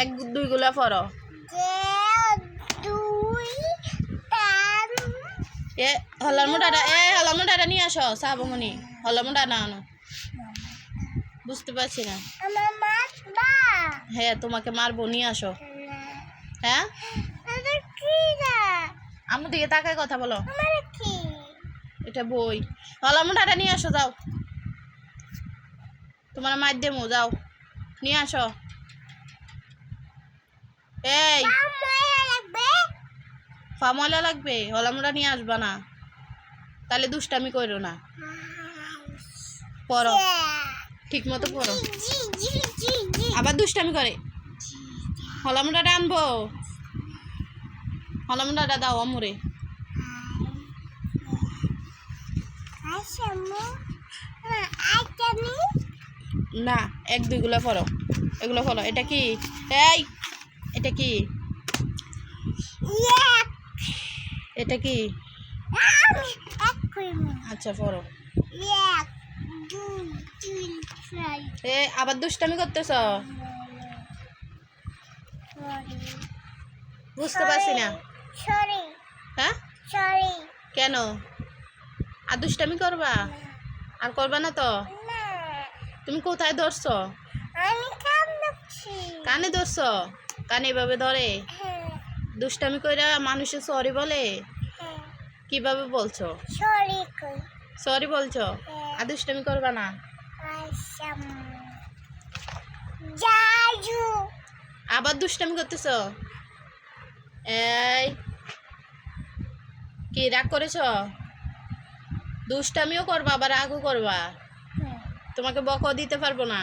এক দুইগুলা পড়ো। এ, হলার মোটাটা এ, হলার মোটাটা নিয়ে আসো সাবমনি হলার মোটা না আনো। বুঝতে পারছি না। হ্যাঁ তোমাকে মারবো, নিয়ে আসো। হ্যাঁ? আমার দিকে তাকায় কথা বলো। এটা বই। হলার মোটাটা নিয়ে আসো, যাও। তোমার মার দেমো যাও। নিয়ে আসো। এই। ফামলা লাগবে? হলামোটা নিয়ে আসবা না। তাহলে দুষ্টামি করো না। পড়ো। ঠিক মতো পড়ো। আবার দুষ্টামি করে। হলামোটাটা আনব। হলামোটাটা দাও আমরে না এক দুইগুলো পড়ো। এগুলো পড়ো। এটা কি? এই! এটা কি? এটা কি? আচ্ছা পড়ো এ আবার দুষ্টামি করতেছ? বুঝতে পারছি না। হ্যাঁ? কেন? আর দুষ্টামি করবা? আর করবা না তো? তুমি কোথায় ধরছো? কানে ধরছো? কানে এভাবে ধরে? দুষ্টামি কইরা মানুষে সরি বলে? কীভাবে বলছো? সরি বলছো? আর দুষ্টামি করবা না? আবার দুষ্টামি করতেছ? এই, কি রাগ করেছ? দুষ্টামিও করবা, আবার রাগও করবা? তোমাকে বক দিতে পারব না।